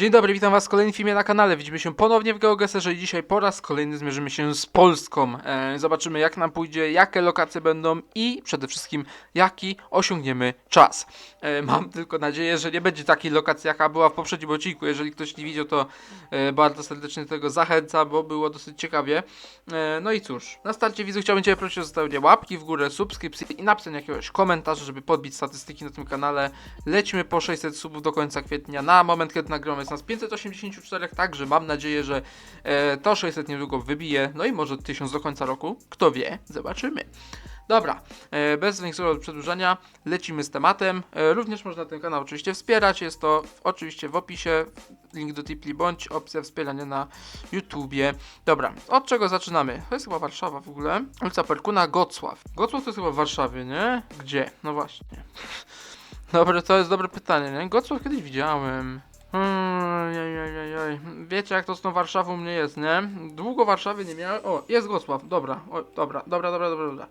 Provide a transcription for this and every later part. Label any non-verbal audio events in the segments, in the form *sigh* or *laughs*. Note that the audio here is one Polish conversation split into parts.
Dzień dobry, witam was w kolejnym filmie na kanale. Widzimy się ponownie w GeoGeserze i dzisiaj po raz kolejny zmierzymy się z Polską. E, zobaczymy jak nam pójdzie, jakie lokacje będą i przede wszystkim jaki osiągniemy czas. E, mam tylko nadzieję, że nie będzie takiej lokacji jaka była w poprzednim odcinku. Jeżeli ktoś nie widział to e, bardzo serdecznie tego zachęcam, bo było dosyć ciekawie. E, no i cóż, na starcie widzu chciałbym Cię prosić o zostawienie łapki w górę, subskrypcji i napisanie jakiegoś komentarza, żeby podbić statystyki na tym kanale. Lecimy po 600 subów do końca kwietnia. Na moment, kiedy nagramy jest nas 584, także mam nadzieję, że e, to 600 niedługo wybije. No i może 1000 do końca roku. Kto wie, zobaczymy. Dobra, e, bez większego przedłużania lecimy z tematem. E, również można ten kanał oczywiście wspierać. Jest to w, oczywiście w opisie link do Tipli bądź opcja wspierania na YouTubie. Dobra, od czego zaczynamy? To jest chyba Warszawa w ogóle. Ulica Perkuna, Gocław. Gocław to jest chyba w Warszawie, nie? Gdzie? No właśnie. *laughs* Dobre, to jest dobre pytanie, nie? Gocław kiedyś widziałem. Jaj. Wiecie jak to z tą Warszawą mnie jest, nie? Długo Warszawy nie miałem. O, jest Gocław, dobra, o, dobra, dobra, dobra, dobra, dobra.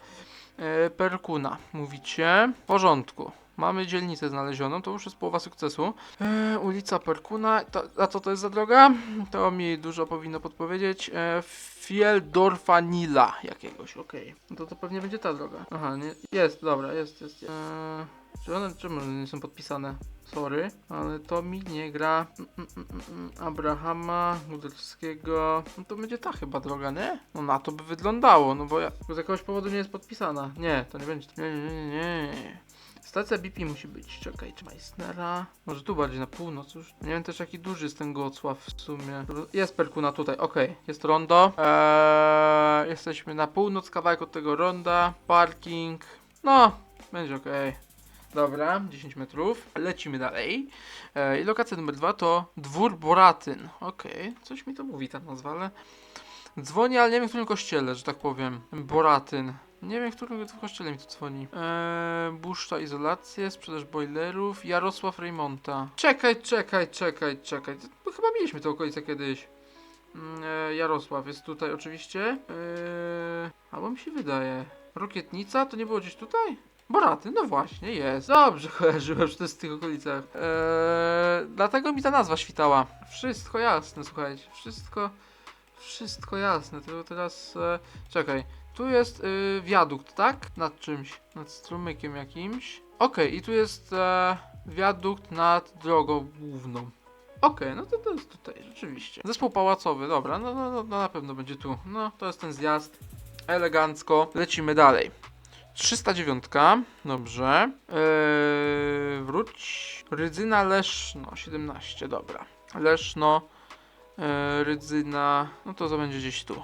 E, Perkuna, mówicie? W porządku. Mamy dzielnicę znalezioną, to już jest połowa sukcesu. E, ulica Perkuna, to, a co to jest za droga? To mi dużo powinno podpowiedzieć. E, Fieldorfa Nila jakiegoś, okej. No to to pewnie będzie ta droga. Aha, nie, jest, dobra, jest, jest. jest. E, czy one, czemu one nie są podpisane? Sorry, ale to mi nie gra. Mm, mm, mm, Abrahama, Gudelskiego. No to będzie ta chyba droga, nie? No na to by wyglądało, no bo ja, z jakiegoś powodu nie jest podpisana. Nie, to nie będzie. Nie, nie, nie, nie. Stacja BP musi być. Czekaj, czy Meissnera? Może tu bardziej na północ już. Nie wiem też jaki duży jest ten Gocław w sumie. Jest Perkuna tutaj, okej. Jest rondo. Eee, jesteśmy na północ, kawałek od tego ronda. Parking. No, będzie okej. Dobra, 10 metrów. Lecimy dalej. E, I lokacja numer dwa to Dwór Boratyn. Okej, coś mi to mówi ta nazwa, ale... Dzwoni, ale nie wiem w którym kościele, że tak powiem. Boratyn. Nie wiem w którym kościele mi tu dzwoni. Eee, Buszta izolację, sprzedaż boilerów, Jarosław Rejmonta. Czekaj, czekaj, czekaj, czekaj. To, chyba mieliśmy tę okolicę kiedyś. Mm, e, Jarosław jest tutaj oczywiście. Eee, albo mi się wydaje. Rokietnica to nie było gdzieś tutaj? Boraty, no właśnie, jest. Dobrze *laughs* kojarzyłem, że to jest w tych okolicach. Eee, dlatego mi ta nazwa świtała. Wszystko jasne, słuchajcie. Wszystko, wszystko jasne. Tylko teraz, e, czekaj. Tu jest y, wiadukt, tak? Nad czymś. Nad strumykiem jakimś. Okej, i tu jest e, wiadukt nad drogą główną. Okej, no to, to jest tutaj, rzeczywiście. Zespół pałacowy, dobra, no, no, no, no na pewno będzie tu. No, to jest ten zjazd. Elegancko. Lecimy dalej. 309, dobrze. Eee, wróć. Rydzyna Leszno, 17, dobra. Leszno, e, Rydzyna, no to będzie gdzieś tu.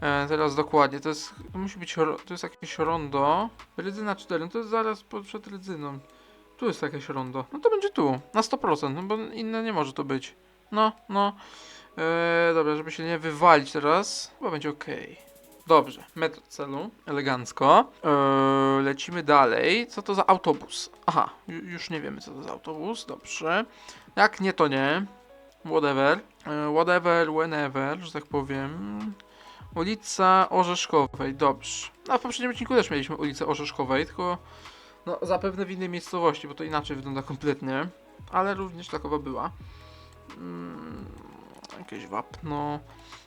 E, teraz dokładnie, to jest, to musi być, to jest jakieś rondo. Rydzyna 4, no to jest zaraz po- przed Rydzyną. Tu jest jakieś rondo, no to będzie tu, na 100%, no bo inne nie może to być. No, no. E, dobra, żeby się nie wywalić teraz, chyba będzie ok. Dobrze, metr celu, elegancko. Eee, lecimy dalej. Co to za autobus? Aha, ju- już nie wiemy co to za autobus, dobrze. Jak nie, to nie. Whatever. Eee, whatever, whenever, że tak powiem. Ulica Orzeszkowej, dobrze. No, w poprzednim odcinku też mieliśmy ulicę Orzeszkowej, tylko no, zapewne w innej miejscowości, bo to inaczej wygląda kompletnie. Ale również takowa była. Mm, jakieś wapno.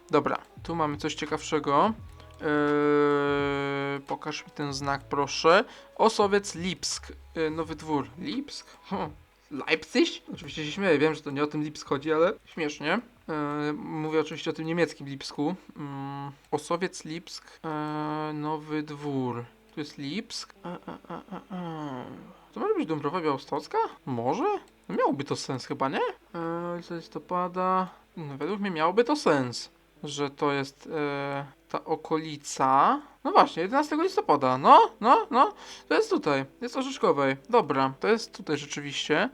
Dobra, tu mamy coś ciekawszego. Eee, pokaż mi ten znak, proszę. Osowiec Lipsk. Eee, nowy dwór. Lipsk? Hm. Leipzig? Oczywiście się śmieję, wiem, że to nie o tym Lipsk chodzi, ale śmiesznie. Eee, mówię oczywiście o tym niemieckim Lipsku. Mm, Osowiec Lipsk. Eee, nowy dwór. Tu jest Lipsk. E, e, e, e. To może być Dąbrowa Białostocka? Może? No miałoby to sens chyba, nie? Eee, listopada. No, według mnie miałoby to sens że to jest e, ta okolica. No właśnie, 11 listopada. No, no, no. To jest tutaj. Jest Orzeszkowej. Dobra, to jest tutaj rzeczywiście.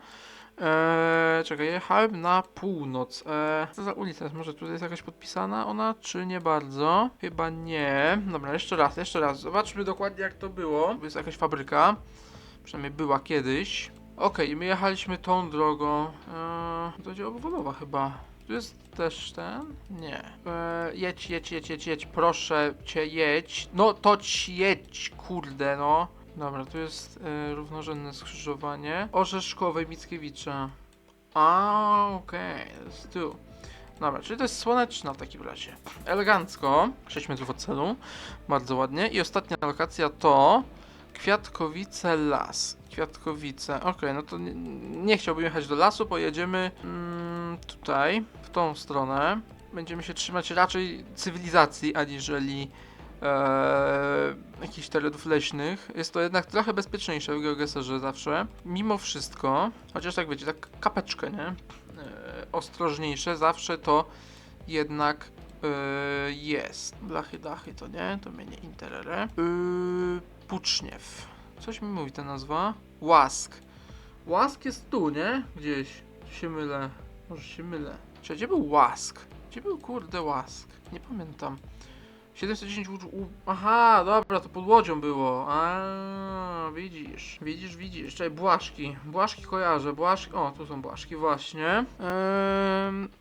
E, czekaj, jechałem na północ. E, co za ulica jest? Może tutaj jest jakaś podpisana ona, czy nie bardzo? Chyba nie. Dobra, jeszcze raz, jeszcze raz. Zobaczmy dokładnie jak to było. Jest jakaś fabryka. Przynajmniej była kiedyś. Okej, my jechaliśmy tą drogą. E, to będzie obwodowa chyba. Tu jest też ten? Nie. E, jedź, jedź, jedź, jedź, jedź, proszę cię, jedź. No to ci jedź, kurde, no. Dobra, tu jest e, równorzędne skrzyżowanie. Orzeszkowej Mickiewicza. A, okej, jest tu. Dobra, czyli to jest słoneczna w takim razie. Elegancko. 6 metrów od celu. Bardzo ładnie. I ostatnia lokacja to Kwiatkowice Las. Kwiatkowice. Okej, no to nie, nie chciałbym jechać do lasu, pojedziemy mm, tutaj, w tą stronę. Będziemy się trzymać raczej cywilizacji, aniżeli e, jakichś terenów leśnych. Jest to jednak trochę bezpieczniejsze w GeoGeserze zawsze. Mimo wszystko, chociaż tak wiecie, tak kapeczkę, nie? E, ostrożniejsze zawsze to jednak e, jest. Blachy, dachy to nie, to mnie nie interere. Yy, Puczniew. Coś mi mówi ta nazwa. Łask. Łask jest tu, nie? Gdzieś. Się mylę? Może się mylę. Czy gdzie był łask? Gdzie był kurde łask? Nie pamiętam. 710 u... u... Aha, dobra, to pod łodzią było. A, widzisz. Widzisz, widzisz. Czekaj, błaszki. Błaszki kojarzę. Błaszki... O, tu są błaszki, właśnie. Ehm...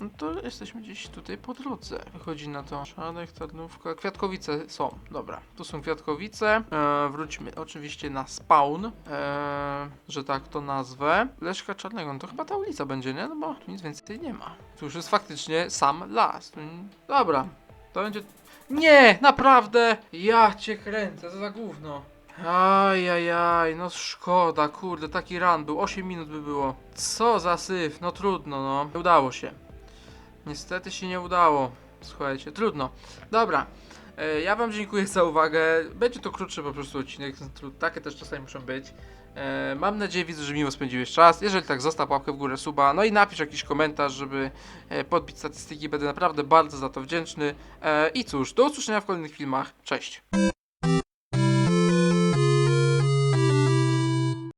No to jesteśmy gdzieś tutaj po drodze. Wychodzi na to. Szadek, Tarnówka. Kwiatkowice są. Dobra, tu są Kwiatkowice. E, wróćmy oczywiście na spawn, e, że tak to nazwę. Leszka Czarnego. No to chyba ta ulica będzie, nie? No bo tu nic więcej nie ma. Tu już jest faktycznie sam las. Dobra, to będzie... Nie, naprawdę! Ja cię kręcę, co za gówno. Ajajaj, no szkoda, kurde, taki run był, 8 minut by było. Co za syf, no trudno, no. Udało się. Niestety się nie udało. Słuchajcie, trudno. Dobra. E, Ja wam dziękuję za uwagę. Będzie to krótszy po prostu odcinek. Takie też czasami muszą być. E, Mam nadzieję, widzę, że miło spędziłeś czas. Jeżeli tak, zostaw łapkę w górę, suba. No i napisz jakiś komentarz, żeby e, podbić statystyki. Będę naprawdę bardzo za to wdzięczny. I cóż, do usłyszenia w kolejnych filmach. Cześć.